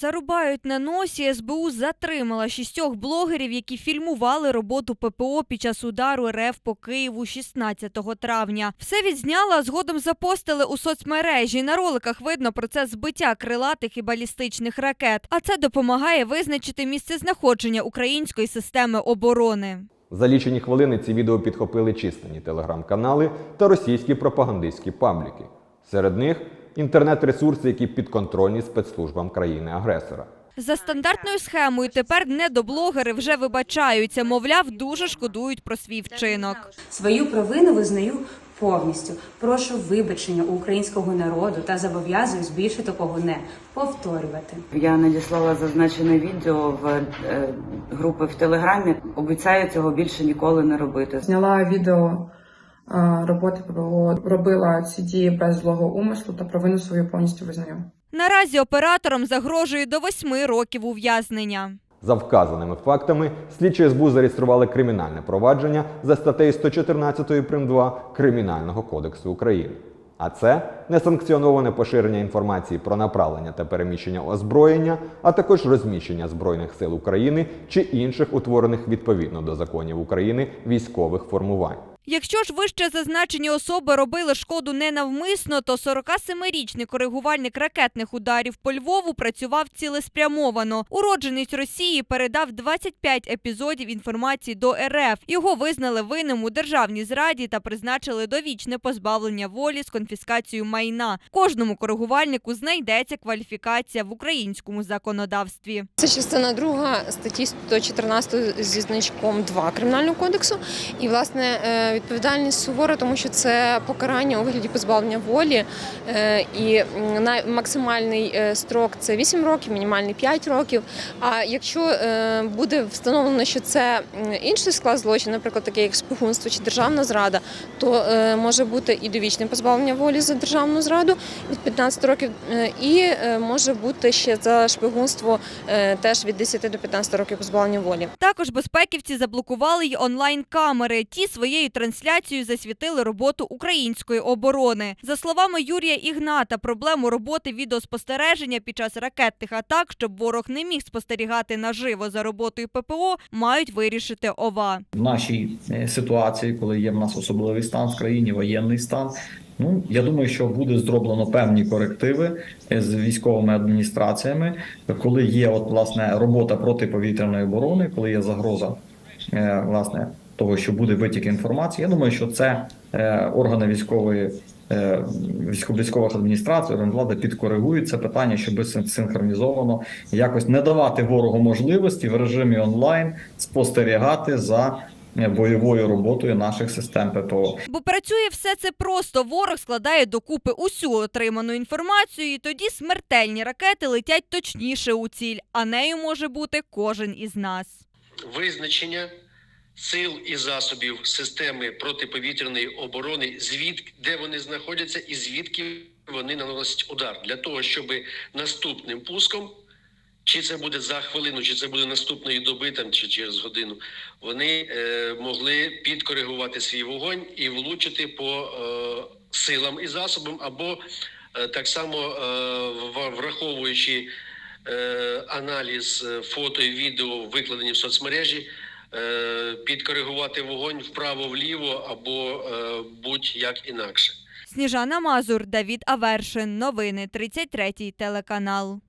Зарубають на носі. СБУ затримала шістьох блогерів, які фільмували роботу ППО під час удару РФ по Києву 16 травня. Все відзняла, а згодом запостили у соцмережі. На роликах видно процес збиття крилатих і балістичних ракет. А це допомагає визначити місце знаходження української системи оборони. За лічені хвилини ці відео підхопили численні телеграм-канали та російські пропагандистські пабліки. Серед них інтернет-ресурси, які підконтрольні спецслужбам країни-агресора. За стандартною схемою тепер недоблогери вже вибачаються, мовляв, дуже шкодують про свій вчинок. Свою провину визнаю повністю. Прошу вибачення у українського народу та зобов'язуюсь більше такого не повторювати. Я надіслала зазначене відео в е, групи в Телеграмі. Обіцяю цього більше ніколи не робити. Зняла відео роботи ППО, робила ці дії без злого умислу та провину свою повністю визнаю. Наразі операторам загрожує до восьми років ув'язнення. За вказаними фактами, слідчі СБУ зареєстрували кримінальне провадження за статтею 114 прим. 2 Кримінального кодексу України. А це несанкціоноване поширення інформації про направлення та переміщення озброєння, а також розміщення Збройних сил України чи інших утворених відповідно до законів України військових формувань. Якщо ж вище зазначені особи робили шкоду ненавмисно, то 47-річний коригувальник ракетних ударів по Львову працював цілеспрямовано. Уродженець Росії передав 25 епізодів інформації до РФ. Його визнали винним у державній зраді та призначили довічне позбавлення волі з конфіскацією майна. Кожному коригувальнику знайдеться кваліфікація в українському законодавстві. Це частина друга статті 114 зі значком 2 Кримінального кодексу. І, власне, е, відповідальність сувора, тому що це покарання у вигляді позбавлення волі. Е, І максимальний е, строк це 8 років, мінімальний 5 років. А якщо е, буде встановлено, що це інший склад злочину, наприклад, таке як шпигунство чи державна зрада, то може бути і довічне позбавлення волі за державну зраду від 15 років, і може бути ще за шпигунство теж від 10 до 15 років позбавлення волі. Також безпеківці заблокували й онлайн-камери. Ті своєю трансляцією засвітили роботу української оборони. За словами Юрія Ігната, проблему роботи відеоспостереження під час ракетних атак, щоб ворог не міг спостерігати наживо за роботою ППО, мають вирішити ОВА. в нашій е, ситуації, коли є в нас особливий стан в країні, воєнний стан. Ну я думаю, що буде зроблено певні корективи е, з військовими адміністраціями, коли є от власне робота протиповітряної оборони, коли є загроза е, власне того, що буде витік інформації. Я думаю, що це е, органи військової. е, військо- Військових адміністрацій, органів влади підкоригують це питання, щоб син- синхронізовано якось не давати ворогу можливості в режимі онлайн спостерігати за е, бойовою роботою наших систем ППО. Бо працює все це просто. Ворог складає докупи усю отриману інформацію, і тоді смертельні ракети летять точніше у ціль, а нею може бути кожен із нас. визначення сил і засобів системи протиповітряної оборони, звідки де вони знаходяться і звідки вони наносять удар. Для того, щоб наступним пуском, чи це буде за хвилину, чи це буде наступної доби, там чи через годину, вони е, могли підкоригувати свій вогонь і влучити по е, силам і засобам, або е, так само е, враховуючи е, аналіз е, фото і відео, викладені в соцмережі, підкоригувати вогонь вправо-вліво або е, будь-як інакше. Сніжана Мазур, Давід Авершин. Новини 33 телеканал.